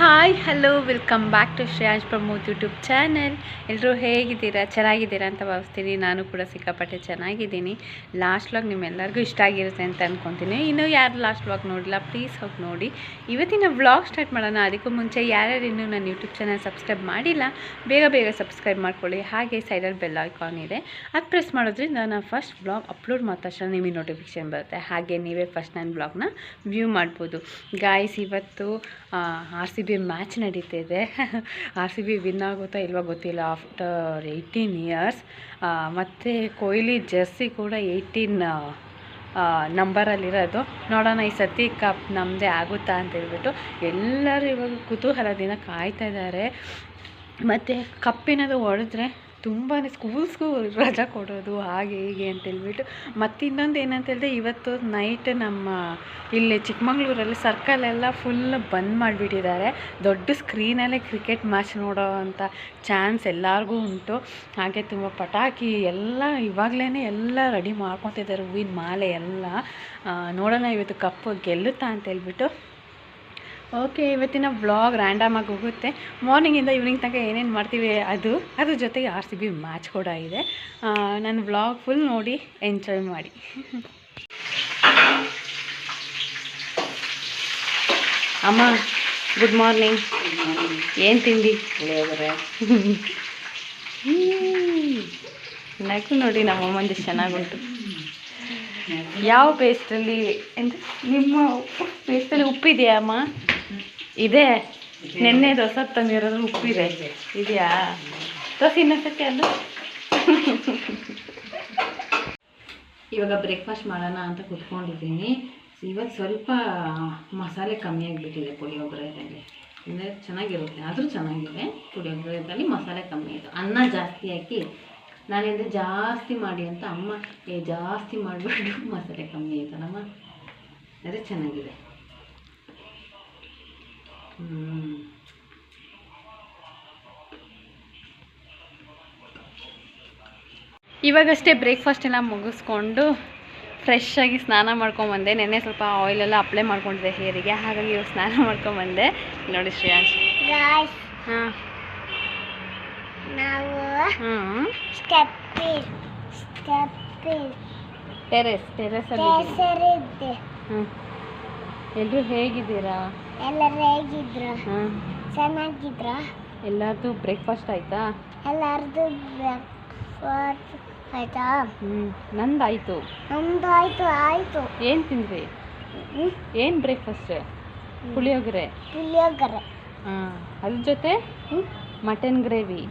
Hi hello welcome back to Shreyas Pramod YouTube channel ಎಲ್ಲರೂ ಹೇಗಿದ್ದೀರಾ? ಚೆನ್ನಾಗಿದ್ದೀರಾ ಅಂತ ಭಾವಿಸ್ತೀನಿ. ನಾನು ಕೂಡ ಸಿಕ್ಕಾಪಟ್ಟೆ ಚೆನ್ನಾಗಿದ್ದೀನಿ. ಲಾಸ್ಟ್ ವ್ಲಾಗ್ ನಿಮ್ಮೆಲ್ಲರಿಗೂ ಇಷ್ಟ ಆಗಿರುತ್ತೆ ಅಂತ ಅಂದ್ಕೊತೀನಿ ಇನ್ನೂ ಯಾರು ಲಾಸ್ಟ್ ವ್ಲಾಗ್ ನೋಡಿಲ್ಲ ಪ್ಲೀಸ್ ಹೋಗಿ ನೋಡಿ. ಇವತ್ತಿನ ವ್ಲಾಗ್ ಸ್ಟಾರ್ಟ್ ಮಾಡೋಣ. ಅದಕ್ಕೂ ಮುಂಚೆ ಯಾರ್ಯಾರು ಇನ್ನೂ ನನ್ನ ಯೂಟ್ಯೂಬ್ ಚಾನಲ್ ಸಬ್ಸ್ಕ್ರೈಬ್ ಮಾಡಿಲ್ಲ, ಬೇಗ ಬೇಗ ಸಬ್ಸ್ಕ್ರೈಬ್ ಮಾಡ್ಕೊಳ್ಳಿ. ಹಾಗೆ ಸೈಡಲ್ಲಿ ಬೆಲ್ ಐಕಾನ್ ಇದೆ. ಅದು ಪ್ರೆಸ್ ಮಾಡೋದ್ರಿಂದ ನಾನು ಫಸ್ಟ್ ವ್ಲಾಗ್ ಅಪ್ಲೋಡ್ ಮಾಡಿದ ತಕ್ಷಣ ನಿಮಗೆ ನೋಟಿಫಿಕೇಶನ್ ಬರುತ್ತೆ. ಹಾಗೆ ನೀವೇ ಫಸ್ಟ್ ನನ್ನ ವ್ಲಾಗ್ನ ವ್ಯೂ ಮಾಡ್ಬೋದು. ಗಾಯ್ಸ್ ಇವತ್ತು ಆರ್ ಸಿ ಬಿ ಮ್ಯಾಚ್ ನಡೀತಿದೆ. ಆರ್ ಸಿ ಬಿ ವಿನ್ ಆಗುತ್ತಾ ಇಲ್ವಾ ಗೊತ್ತಿಲ್ಲ. ಆಫ್ಟರ್ ಏಯ್ಟೀನ್ ಇಯರ್ಸ್ ಮತ್ತು ಕೊಹ್ಲಿ ಜರ್ಸಿ ಕೂಡ ಏಯ್ಟೀನ್ ನಂಬರಲ್ಲಿರೋದು. ನೋಡೋಣ ಈ ಸತಿ ಕಪ್ ನಮ್ಮದೇ ಆಗುತ್ತಾ ಅಂತ ಹೇಳ್ಬಿಟ್ಟು ಎಲ್ಲರೂ ಇವಾಗ ಕುತೂಹಲದಿಂದ ಕಾಯ್ತಾ ಇದ್ದಾರೆ. ಮತ್ತು ಕಪ್ಪಿನದು ಹೊಡೆದ್ರೆ ತುಂಬಾ ಸ್ಕೂಲ್ಸ್ಗೂ ರಜಾ ಕೊಡೋದು, ಹಾಗೆ ಹೀಗೆ ಅಂತ ಹೇಳ್ಬಿಟ್ಟು. ಮತ್ತು ಇನ್ನೊಂದು ಏನಂತ ಹೇಳಿದ್ರೆ, ಇವತ್ತು ನೈಟ್ ನಮ್ಮ ಇಲ್ಲಿ ಚಿಕ್ಕಮಂಗ್ಳೂರಲ್ಲಿ ಸರ್ಕಲ್ ಎಲ್ಲ ಫುಲ್ ಬಂದ್ ಮಾಡಿಬಿಟ್ಟಿದ್ದಾರೆ. ದೊಡ್ಡ ಸ್ಕ್ರೀನಲ್ಲೇ ಕ್ರಿಕೆಟ್ ಮ್ಯಾಚ್ ನೋಡೋ ಅಂಥ ಚಾನ್ಸ್ ಎಲ್ಲರಿಗೂ ಉಂಟು. ಹಾಗೆ ತುಂಬ ಪಟಾಕಿ ಎಲ್ಲ ಇವಾಗಲೇ ಎಲ್ಲ ರೆಡಿ ಮಾಡ್ಕೊತಿದ್ದಾರೆ ಹೂವಿನ ಮಾಲೆ ಎಲ್ಲ. ನೋಡೋಣ ಇವತ್ತು ಕಪ್ಪು ಗೆಲ್ಲುತ್ತಾ ಅಂತ ಹೇಳ್ಬಿಟ್ಟು. ಓಕೆ ಇವತ್ತಿನ ವ್ಲಾಗ್ ರ್ಯಾಂಡಮ್ ಆಗಿ ಹೋಗುತ್ತೆ. ಮಾರ್ನಿಂಗಿಂದ ಈವ್ನಿಂಗ್ ತನಕ ಏನೇನು ಮಾಡ್ತೀವಿ ಅದು ಅದ್ರ ಜೊತೆಗೆ ಆರ್ ಸಿ ಬಿ ಮ್ಯಾಚ್ ಕೂಡ ಇದೆ. ನನ್ನ ವ್ಲಾಗ್ ಫುಲ್ ನೋಡಿ ಎಂಜಾಯ್ ಮಾಡಿ. ಅಮ್ಮ ಗುಡ್ ಮಾರ್ನಿಂಗ್ ಏನು ತಿಂಡಿ? ನಗು ನೋಡಿ ನಮ್ಮ ಅಮ್ಮಂದು ಚೆನ್ನಾಗುಂಟು ಯಾವ ಪೇಸ್ಟಲ್ಲಿ ಎಂತ? ನಿಮ್ಮ ಪೇಸ್ಟಲ್ಲಿ ಉಪ್ಪಿದೆಯಾ ಅಮ್ಮ? ಇದೆ. ನೆನ್ನೆ ದೋಸೆ ತಂದಿರೋದು ಇದೆ ಇದೆಯಾ? ದೋಸೆ ಇನ್ನೊಂದ್ಸತಿ ಅಲ್ಲ ಇವಾಗ ಬ್ರೇಕ್ಫಾಸ್ಟ್ ಮಾಡೋಣ ಅಂತ ಕುತ್ಕೊಂಡಿದ್ದೀನಿ. ಇವತ್ತು ಸ್ವಲ್ಪ ಮಸಾಲೆ ಕಮ್ಮಿ ಆಗಿಬಿಟ್ಟಿದೆ ಪುಳಿಯೋಗರೆದಲ್ಲಿ ಅಂದರೆ ಚೆನ್ನಾಗಿರುತ್ತೆ. ಆದರೂ ಚೆನ್ನಾಗಿದೆ. ಪುಳಿಯೋಗರೆದಲ್ಲಿ ಮಸಾಲೆ ಕಮ್ಮಿ ಇದೆ ಅನ್ನ ಜಾಸ್ತಿ ಹಾಕಿ ನಾನಿಂದ ಜಾಸ್ತಿ ಮಾಡಿ ಅಂತ ಅಮ್ಮ, ಏ, ಜಾಸ್ತಿ ಮಾಡಿಬಿಟ್ಟು ಮಸಾಲೆ ಕಮ್ಮಿ ಆಯ್ತಲ್ಲಮ್ಮ ಅಂದರೆ ಚೆನ್ನಾಗಿದೆ. ಇವಾಗಷ್ಟೇ ಬ್ರೇಕ್ಫಾಸ್ಟ್ ಎಲ್ಲ ಮುಗಿಸ್ಕೊಂಡು ಫ್ರೆಶ್ ಆಗಿ ಸ್ನಾನ ಮಾಡ್ಕೊಂಬಂದೆ ನೆನ್ನೆ ಸ್ವಲ್ಪ ಆಯಿಲೆಲ್ಲ ಅಪ್ಲೈ ಮಾಡ್ಕೊಂಡಿದ್ದೆ ಹೇರಿಗೆ ಹಾಗಾಗಿ ಇವಾಗ ಸ್ನಾನ ಮಾಡ್ಕೊಂಬಂದೆ ನೋಡಿ ಶ್ರೇಯಾಂಶ್. ಹಾಂ. ಟೆರೆಸ್ ಹ್ಞೂ ಎಲ್ಲರೂ ಹೇಗಿದ್ದೀರಾ? ಎಲ್ಲರೂ ಹೇಗಿದ್ರು? ಹಾಂ. ಚೆನ್ನಾಗಿದ್ರ? ಎಲ್ಲರದು ಬ್ರೇಕ್ಫಾಸ್ಟ್ ಆಯಿತಾ? ಎಲ್ಲರದು ಬ್ರೇಕ್ಫಾಸ್ಟ್ ಆಯ್ತಾ? ಹ್ಞೂ ನಂದಾಯಿತು. ನಮ್ದು ಆಯ್ತು. ಆಯ್ತು ಏನು ತಿಂದ್ರಿ? ಏನು ಬ್ರೇಕ್ಫಾಸ್ಟ್ ಪುಳಿಯೋಗರೆ. ಪುಳಿಯೋಗರೆ. ಹಾಂ ಅದ್ರ ಜೊತೆ? Mutton gravy.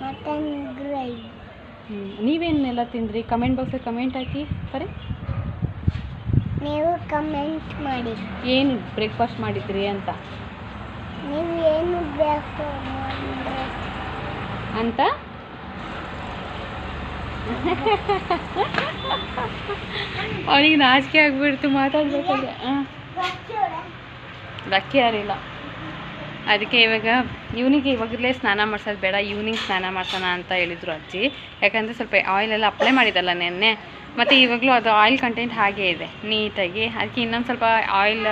Mutton gravy. ನೀವೇನೆಲ್ಲ ತಿಂದ್ರಿ? ಕಮೆಂಟ್ ಬಾಕ್ಸಲ್ಲಿ ಕಮೆಂಟ್ ಹಾಕಿ ಸರಿ? ನೀವು ಕಮೆಂಟ್ ಮಾಡಿ. ಏನು ಬ್ರೇಕ್ಫಾಸ್ಟ್ ಮಾಡಿದ್ರಿ ಅಂತ? ನೀವು ಏನು ಅಂತ? ಅವನಿಗೆ ನಾಚಿಕೆ ಆಗ್ಬಿಡ್ತು ಮಾತಾಡ್ಬೇಕಾದ್ರೆ. ಹಾಂ. ಲಕ್ಕಿ ಯಾರಿಲ್ಲ. ಅದಕ್ಕೆ ಇವಾಗ ಇವನಿಗೆ ಇವಾಗಲೇ ಸ್ನಾನ ಮಾಡ್ಸೋದು ಬೇಡ, ಇವ್ನಿಂಗ್ ಸ್ನಾನ ಮಾಡ್ಸೋಣ ಅಂತ ಹೇಳಿದ್ರು ಅಜ್ಜಿ. ಯಾಕಂದರೆ ಸ್ವಲ್ಪ ಆಯಿಲೆಲ್ಲ ಅಪ್ಲೈ ಮಾಡಿದಲ್ಲ ನೆನ್ನೆ. ಮತ್ತು ಇವಾಗಲೂ ಅದು ಆಯಿಲ್ ಕಂಟೆಂಟ್ ಹಾಗೇ ಇದೆ, ನೀಟಾಗಿ. ಅದಕ್ಕೆ ಇನ್ನೊಂದು ಸ್ವಲ್ಪ ಆಯಿಲ್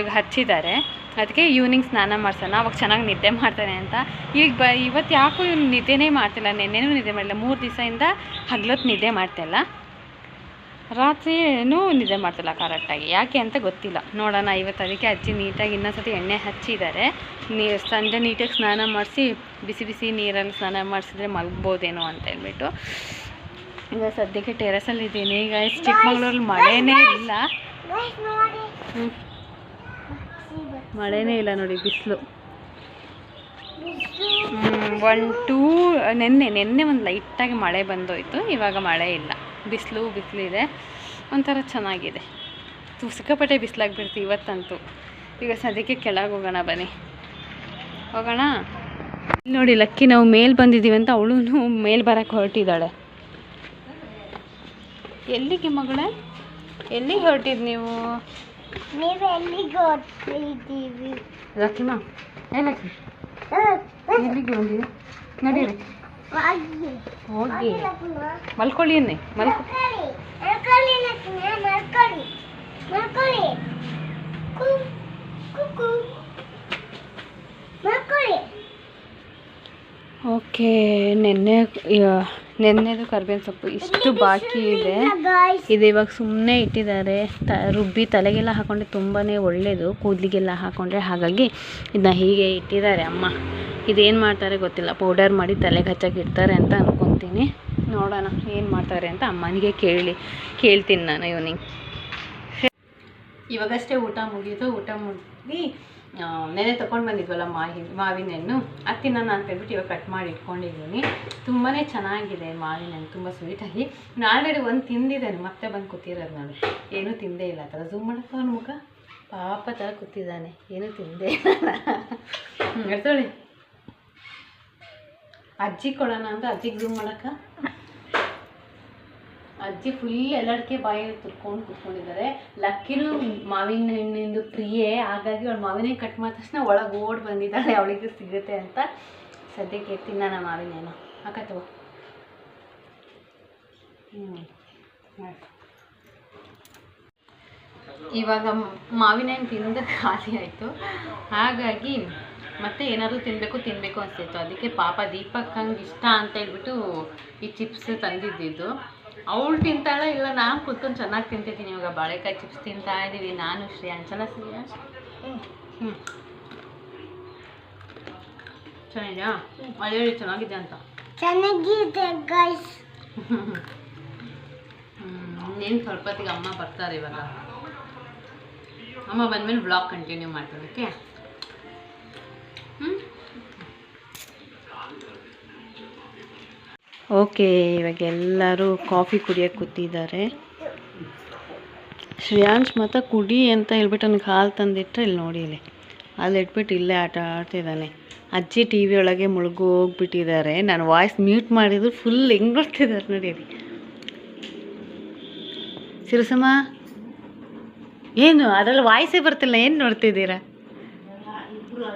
ಈಗ ಹಚ್ಚಿದ್ದಾರೆ. ಅದಕ್ಕೆ ಇವ್ನಿಂಗ್ ಸ್ನಾನ ಮಾಡ್ಸೋಣ, ಅವಾಗ ಚೆನ್ನಾಗಿ ನಿದ್ದೆ ಮಾಡ್ತಾನೆ ಅಂತ. ಈಗ ಬ, ಇವತ್ತು ಯಾಕೋ ಇವ್ನು ನಿದ್ದೆನೇ ಮಾಡ್ತಿಲ್ಲ, ನೆನ್ನೆನೂ ನಿದ್ದೆ ಮಾಡಿಲ್ಲ ಮೂರು ದಿವಸದಿಂದ ಹಗ್ಲೊತ್ತು ನಿದ್ದೆ ಮಾಡ್ತಿಲ್ಲ ರಾತ್ರಿನೂ ನಿದ್ದೆ ಮಾಡ್ತಿಲ್ಲ ಕರೆಕ್ಟಾಗಿ. ಯಾಕೆ ಅಂತ ಗೊತ್ತಿಲ್ಲ. ನೋಡೋಣ ಇವತ್ತು ಅದಕ್ಕೆ ಅಜ್ಜಿ ನೀಟಾಗಿ ಇನ್ನೊಂದ್ಸತಿ ಎಣ್ಣೆ ಹಚ್ಚಿದ್ದಾರೆ. ನೀರು ಸಂಜೆ ನೀಟಾಗಿ ಸ್ನಾನ ಮಾಡಿಸಿ, ಬಿಸಿ ಬಿಸಿ ನೀರಲ್ಲಿ ಸ್ನಾನ ಮಾಡಿಸಿದ್ರೆ ಮಲಗ್ಬೋದೇನೋ ಅಂತ ಹೇಳ್ಬಿಟ್ಟು. ಈಗ ಸದ್ಯಕ್ಕೆ ಟೆರೆಸಲ್ಲಿ ಇದ್ದೀನಿ. ಈಗ ಚಿಕ್ಕಮಗಳೂರಲ್ಲಿ ಮಳೆನೇ ಇಲ್ಲ. ಮಳೆನೇ ಇಲ್ಲ ನೋಡಿ, ಬಿಸಿಲು. ಒನ್ ಟೂ ನೆನ್ನೆ ನೆನ್ನೆ ಒಂದು ಲೈಟಾಗಿ ಮಳೆ ಬಂದೋಯ್ತು. ಇವಾಗ ಮಳೆ ಇಲ್ಲ. ಬಿಸಿಲು ಬಿಸಿಲಿದೆ ಒಂಥರ ಚೆನ್ನಾಗಿದೆ. ಸಿಕ್ಕಾಪಟ್ಟೆ ಬಿಸಿಲಾಗ್ಬಿಡ್ತು ಇವತ್ತಂತೂ. ಈಗ ಸದ್ಯಕ್ಕೆ ಕೆಳಗೆ ಹೋಗೋಣ ಬನ್ನಿ. ಹೋಗೋಣ? ನೋಡಿ ಲಕ್ಕಿ ನಾವು ಮೇಲೆ ಬಂದಿದ್ದೀವಿ ಅಂತ ಅವಳು ಮೇಲೆ ಬರೋಕ್ಕೆ ಹೊರಟಿದ್ದಾಳೆ. ಎಲ್ಲಿಗೆ ಮಗಳೇ? ಎಲ್ಲಿಗೆ ಹೊರಟಿದ್ ನೀವು? ಲಕ್ಕಿಮಾ ಎಲ್ಲಿಗೆ ಬಂದಿದೆ ನಡೀರಿ. ಹೋಗಿ. ಮಲ್ಕೊಳ್ಳಿ ಅನ್ನಿ ಮಲ್ಕೊ ಮಲ್ಕೊಳ್ಳಿ. ಓಕೆ ನೆನ್ನೆ ನೆನ್ನೆದು ಕರ್ಬೇವಿನ ಸೊಪ್ಪು ಇಷ್ಟು ಬಾಕಿ ಇದೆ. ಇದು ಇವಾಗ ಸುಮ್ಮನೆ ಇಟ್ಟಿದ್ದಾರೆ. ತ ರುಬ್ಬಿ ತಲೆಗೆಲ್ಲ ಹಾಕೊಂಡ್ರೆ ತುಂಬಾ ಒಳ್ಳೆಯದು ಕೂದಲಿಗೆಲ್ಲ ಹಾಕೊಂಡ್ರೆ. ಹಾಗಾಗಿ ಇದನ್ನ ಹೀಗೆ ಇಟ್ಟಿದ್ದಾರೆ ಅಮ್ಮ. ಇದೇನು ಮಾಡ್ತಾರೆ ಗೊತ್ತಿಲ್ಲ ಪೌಡರ್ ಮಾಡಿ ತಲೆಗೆ ಹಚ್ಚಕ್ಕೆ ಇಡ್ತಾರೆ ಅಂತ ಅನ್ಕೊಂತೀನಿ. ನೋಡೋಣ ಏನು ಮಾಡ್ತಾರೆ ಅಂತ ಅಮ್ಮನಿಗೆ ಕೇಳಿ, ಕೇಳ್ತೀನಿ ನಾನು ಇವನಿಗೆ ಇವಾಗಷ್ಟೇ ಊಟ ಮುಗೀತು, ಊಟ ಮುಗಿ ನೆನೆ ತೊಗೊಂಡು ಬಂದಿದ್ವಲ್ಲ ಮಾವಿ ಮಾವಿನ ಹಣ್ಣು ಅದು ತಿನ್ನೋಣ ಅಂತ ಹೇಳ್ಬಿಟ್ಟು ಇವಾಗ ಕಟ್ ಮಾಡಿ ಇಟ್ಕೊಂಡಿದ್ದೀನಿ. ತುಂಬಾ ಚೆನ್ನಾಗಿದೆ ಮಾವಿನ ಹಣ್ಣು ತುಂಬ ಸ್ವೀಟಾಗಿ ನಾನು ಆಲ್ರೆಡಿ ಒಂದು ತಿಂದಿದ್ದೇನೆ, ಮತ್ತೆ ಬಂದು ಕೂತಿರೋದು ನಾನು. ಏನೂ ತಿಂದೇ ಇಲ್ಲ, ಆ ಝೂಮ್ ಮಾಡಕ್ಕೆ ಅವ್ನ ಮುಖ. ಪಾಪ ಥರ ಕೂತಿದ್ದಾನೆ, ಏನೂ ತಿಂದೇ ಇಲ್ಲ. ಹ್ಞೂ ಎಡ್ತೊಳಿ ಅಜ್ಜಿ ಕೊಡೋಣ ಅಂತ ಅಜ್ಜಿಗೆ ಝೂಮ್ ಮಾಡಕ್ಕ? ಅಜ್ಜಿ ಫುಲ್ ಎಲ್ಲಡಿಕೆ ಬಾಯಿ ತುರ್ಕೊಂಡು ಕುತ್ಕೊಂಡಿದ್ದಾರೆ. ಲಕ್ಕಿನೂ ಮಾವಿನ ಹಣ್ಣಿಂದು ಪ್ರಿಯೆ, ಹಾಗಾಗಿ ಅವಳು ಮಾವಿನ ಹಣ್ಣು ಕಟ್ ಮಾಡಿದ ತಕ್ಷಣ ಒಳಗೆ ಓಡ್ ಬಂದಿದ್ದಾಳೆ, ಅವಳಿಗೆ ಸಿಗುತ್ತೆ ಅಂತ ಸದ್ಯಕ್ಕೆ ತಿನ್ನೋಣ ಮಾವಿನ ಹಣ್ಣು. ತಗೋ. ಹ್ಞೂ. ಇವಾಗ ಮಾವಿನ ಹಣ್ಣು ತಿಂದು ಖಾಲಿ ಆಯಿತು. ಹಾಗಾಗಿ ಮತ್ತೆ ಏನಾದರೂ ತಿನ್ನಬೇಕು ತಿನ್ನಬೇಕು ಅನಿಸ್ತಿತ್ತು ಅದಕ್ಕೆ ಪಾಪ ದೀಪಕ್ ಹಂಗೆ ಇಷ್ಟ ಅಂತ ಹೇಳ್ಬಿಟ್ಟು ಈ ಚಿಪ್ಸ್ ತಂದಿದ್ದಿದ್ದು ಅವಳು ತಿಂತಾಳೆ ಇಲ್ಲ ನಾನು ಕೂತ್ಕೊಂಡು ಚೆನ್ನಾಗಿ ತಿಂತಿದ್ದೀನಿ ಇವಾಗ. ಬಾಳೆಕಾಯಿ ಚಿಪ್ಸ್ ತಿಂತಾ ಇದ್ದೀವಿ ನಾನು ಶ್ರೇಯಾಂಚಲ ಶ್ರೇಯಾಂಶ್ ಹ್ಞೂ ಚೆನ್ನಾಗಿದೆಯಾ? ಹೇಳಿ ಚೆನ್ನಾಗಿದೆ ಅಂತ? ಚೆನ್ನಾಗಿದೆ ಗಾಯ್ಸ್ ಇನ್ನೇನು ಸ್ವಲ್ಪ ಹೊತ್ತಿಗೆ ಅಮ್ಮ ಬರ್ತಾರೆ ಇವಾಗ. ಅಮ್ಮ ಬಂದಮೇಲೆ ಬ್ಲಾಗ್ ಕಂಟಿನ್ಯೂ ಮಾಡ್ತೀನಿ ಓಕೆ ಓಕೆ, ಇವಾಗ ಎಲ್ಲರೂ ಕಾಫಿ ಕುಡಿಯೋಕೆ ಕೂತಿದ್ದಾರೆ. ಶ್ರೇಯಾಂಶ್, ಮತ್ತು ಕುಡಿ ಅಂತ ಹೇಳ್ಬಿಟ್ಟು ನನಗೆ ಹಾಲು ತಂದಿಟ್ಟರೆ ಇಲ್ಲಿ ನೋಡಿ ಇಲ್ಲಿ. ಅಲ್ಲಿ ಇಟ್ಬಿಟ್ಟು ಇಲ್ಲೇ ಆಟ ಆಡ್ತಿದ್ದಾನೆ. ಅಜ್ಜಿ ಟಿ ವಿ ಒಳಗೆ ಮುಳುಗೋಗ್ಬಿಟ್ಟಿದ್ದಾರೆ ನಾನು ವಾಯ್ಸ್ ಮ್ಯೂಟ್ ಮಾಡಿದ್ರು ಫುಲ್ ಹೆಂಗೆ ನೋಡ್ತಿದ್ದಾರೆ ನೋಡಿ ಅಲ್ಲಿ. ಸಿರಸಮ್ಮ ಏನು? ಅದರಲ್ಲಿ ವಾಯ್ಸೇ ಬರ್ತಿಲ್ಲ, ಏನು ನೋಡ್ತಿದ್ದೀರಾ?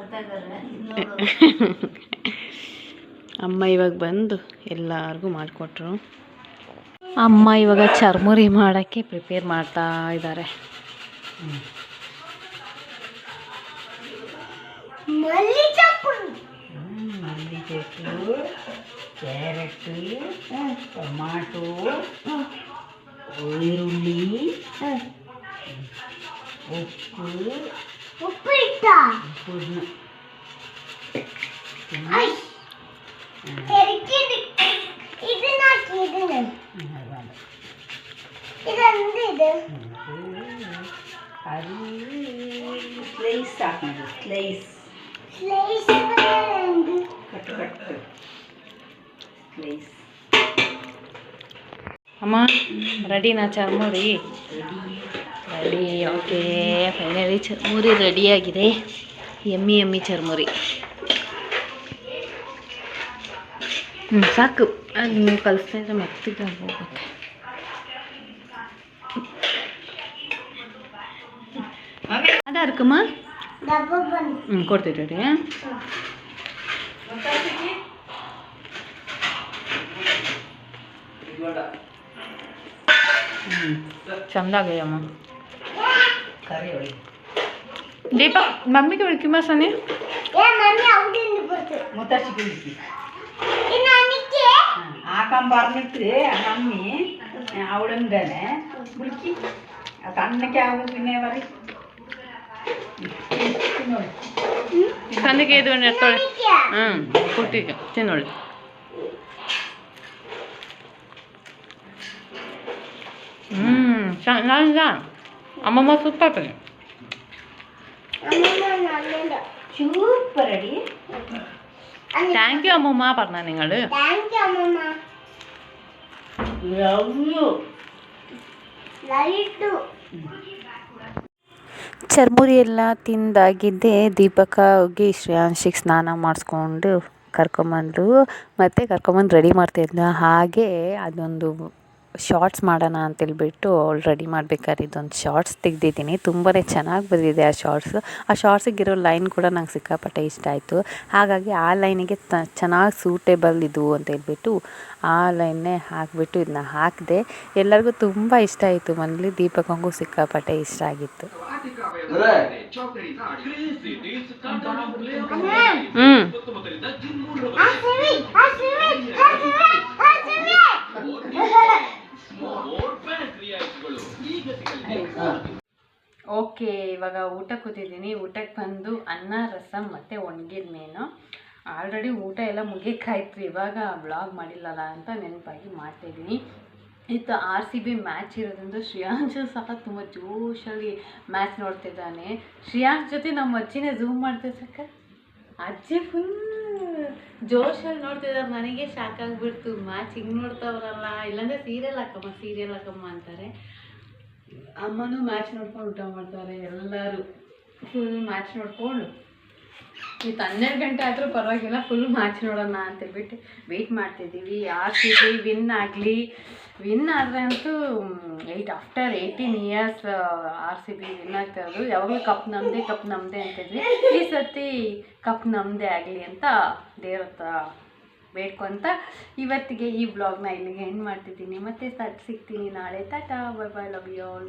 ಅಮ್ಮ ಇವಾಗ ಬಂದು ಎಲ್ಲರಿಗೂ ಮಾಡಿಕೊಟ್ರು. ಅಮ್ಮ ಇವಾಗ ಚರ್ಮುರಿ ಮಾಡೋಕ್ಕೆ ಪ್ರಿಪೇರ್ ಮಾಡ್ತಾ ಇದ್ದಾರೆ ಕ್ಯಾರೆಟು ಟೊಮಾಟೊ ಈರುಳ್ಳಿ ಉಪ್ಪು ಉಪ್ಪಿಟ್ಟ ಹೂರ್ಣ ತೆರಕಿದ್ದು ಇದನ್ನ ಹಾಕಿ ಇದನ್ನ ಇದೊಂದು ಇದು ಅದು ಸ್ಲೈಸ್ ಹಾಕೋದು ಸ್ಲೈಸ್ ಸ್ಲೈಸ್ ಒಂದು ಕಟ್ ಕಟ್ ಸ್ಲೈಸ್ ಅಮ್ಮ ರೆಡಿನಾ churmuri ready okay finally churmuri ರೆಡಿಯಾಗಿದೆ ಎಮ್ಮಿ ಎಮ್ಮಿ ಚರ್ಮುರಿ. ಹ್ಞೂ ಸಾಕು. ಅದು ನೀವು ಕಲಿಸ್ತಾ ಇದ್ರೆ ಮೆತ್ತಿಗೆ ಹೋಗುತ್ತೆ. ಹ್ಞೂ ಕೊಡ್ತಿದ್ರಿ ರೀ ಚಂದಾಗಯ್ಯಮ್ಮ കറി ഒഴിക്കും ദീപം മമ്മിക്ക് വിളിക്കുമ്പോ സോണിയ മുത്തശ്ശിക്ക് വിളിക്കും. ആക്കാൻ പറഞ്ഞിട്ട് മമ്മി അവിടെ തന്നെ വിളിക്കും. കണ്ണൊക്കെയാകും പിന്നെ പറയും. സന്ധ്യക്ക് ഏത് വേണം എടുത്തോളെ. കുട്ടിക്കും തിന്നോളൂ. ഉം ഞാൻ ಅಮ್ಮಮ್ಮ ಸೂಪರ್ അമ്മമ്മ നല്ലത് സൂപ്പർ അടി താങ്ക് യു അമ്മമ്മ പറഞ്ഞ നിങ്ങൾ താങ്ക് യു അമ്മമ്മ ലവ് യു ലൈറ്റു ಚರ್ಮುರಿ ಎಲ್ಲ ತಿಂದಾಗಿದ್ದೆ ದೀಪಕ ಹೋಗಿ ಶ್ರೇಯಾಂಶಿಗೆ ಸ್ನಾನ ಮಾಡಿಸ್ಕೊಂಡು ಕರ್ಕೊಂಬಂದು ಮತ್ತೆ ಕರ್ಕೊಂಬಂದು ರೆಡಿ ಮಾಡ್ತಿದ್ದ ಹಾಗೆ ಅದೊಂದು ಶಾರ್ಟ್ಸ್ ಮಾಡೋಣ ಅಂತೇಳ್ಬಿಟ್ಟು ರೆಡಿ ಮಾಡಬೇಕಾದ್ರೆ ಇದೊಂದು ಶಾರ್ಟ್ಸ್ ತೆಗ್ದಿದ್ದೀನಿ. ತುಂಬಾ ಚೆನ್ನಾಗಿ ಬಂದಿದೆ ಆ ಶಾರ್ಟ್ಸು. ಆ ಶಾರ್ಟ್ಸಿಗಿರೋ ಲೈನ್ ಕೂಡ ನಂಗೆ ಸಿಕ್ಕಾಪಟ್ಟೆ ಇಷ್ಟ ಆಯಿತು. ಹಾಗಾಗಿ ಆ ಲೈನಿಗೆ ತ ಚೆನ್ನಾಗಿ ಸೂಟೇಬಲ್ ಇದು ಅಂತ ಹೇಳ್ಬಿಟ್ಟು ಆ ಲೈನ್ನೇ ಹಾಕಿಬಿಟ್ಟು ಇದನ್ನ ಹಾಕಿದೆ. ಎಲ್ಲರಿಗೂ ತುಂಬ ಇಷ್ಟ ಆಯಿತು. ಮನೇಲಿ ದೀಪಕಂಗೂ ಸಿಕ್ಕಾಪಟ್ಟೆ ಇಷ್ಟ ಆಗಿತ್ತು. ಹ್ಞೂ ಓಕೆ, ಇವಾಗ ಊಟ ಕೂತಿದ್ದೀನಿ. ಊಟಕ್ಕೆ ಬಂದು ಅನ್ನ ರಸಮ್ ಮತ್ತು ಒಣಗಿದ ಮೀನು. ಆಲ್ರೆಡಿ ಊಟ ಎಲ್ಲ ಮುಗಿಯಕಾಯ್ತು. ಇವಾಗ ಬ್ಲಾಗ್ ಮಾಡಿಲ್ಲಲ್ಲ ಅಂತ ನೆನಪಾಗಿ ಮಾಡ್ತಾಯಿದ್ದೀನಿ ಇತ್ತು ಆರ್ ಸಿ ಬಿ ಮ್ಯಾಚ್ ಇರೋದ್ರಿಂದ ಶ್ರೇಯಾಂಶು ಸಹ ತುಂಬ ಜೋಶಲ್ಲಿ ಮ್ಯಾಚ್ ನೋಡ್ತಿದ್ದಾನೆ. ಶ್ರೇಯಾಂಶ್ ಜೊತೆ ನಮ್ಮ ಅಜ್ಜಿನೇ ಝೂಮ್ ಮಾಡ್ತೀವಿ ಸಕ್ಕ ಅಜ್ಜಿ ಫುಲ್ ಜೋಶಲ್ಲಿ ನೋಡ್ತಿದ್ದಾರೆ ನನಗೆ ಶಾಕ್ ಆಗಿಬಿಡ್ತು. ಮ್ಯಾಚ್ ಹಿಂಗೆ ನೋಡ್ತಾವ್ರಲ್ಲ. ಇಲ್ಲಾಂದರೆ ಸೀರಿಯಲ್ ಹಾಕಮ್ಮ ಸೀರಿಯಲ್ ಹಾಕಮ್ಮ ಅಂತಾರೆ. ಅಮ್ಮನೂ ಮ್ಯಾಚ್ ನೋಡ್ಕೊಂಡು ಊಟ ಮಾಡ್ತಾರೆ ಎಲ್ಲರೂ. ಫುಲ್ ಮ್ಯಾಚ್ ನೋಡ್ಕೊಂಡು. ಇವತ್ತು ಹನ್ನೆರಡು ಗಂಟೆ ಆದರೂ ಪರವಾಗಿಲ್ಲ ಫುಲ್ ಮ್ಯಾಚ್ ನೋಡೋಣ ಅಂತೇಳ್ಬಿಟ್ಟು ವೆಯ್ಟ್ ಮಾಡ್ತಿದ್ದೀವಿ. ಆರ್ ಸಿ ವಿನ್ ಆಗಲಿ ವಿನ್ ಆದರೆ ಅಂತೂ eight after eighteen years R C B win ಆಗ್ತಾ ಇರೋದು. ಯಾವಾಗಲೂ ಕಪ್ ನಮ್ಮದೇ ಕಪ್ ನಮ್ಮದೇ ಅಂತಿದ್ವಿ ಈ ಸರ್ತಿ ಕಪ್ ನಮ್ಮದೇ ಆಗಲಿ ಅಂತ ದೇವ್ರ ಹತ್ರ ಬೇಡ್ಕೊಂತ ಇವತ್ತಿಗೆ ಈ ಬ್ಲಾಗ್ನ ಇಲ್ಲಿಗೆ ಎಂಡ್ ಮಾಡ್ತಿದ್ದೀನಿ. ಮತ್ತೆ ಸಿಗ್ತೀನಿ ನಾಳೆ. Tata bye bye love you all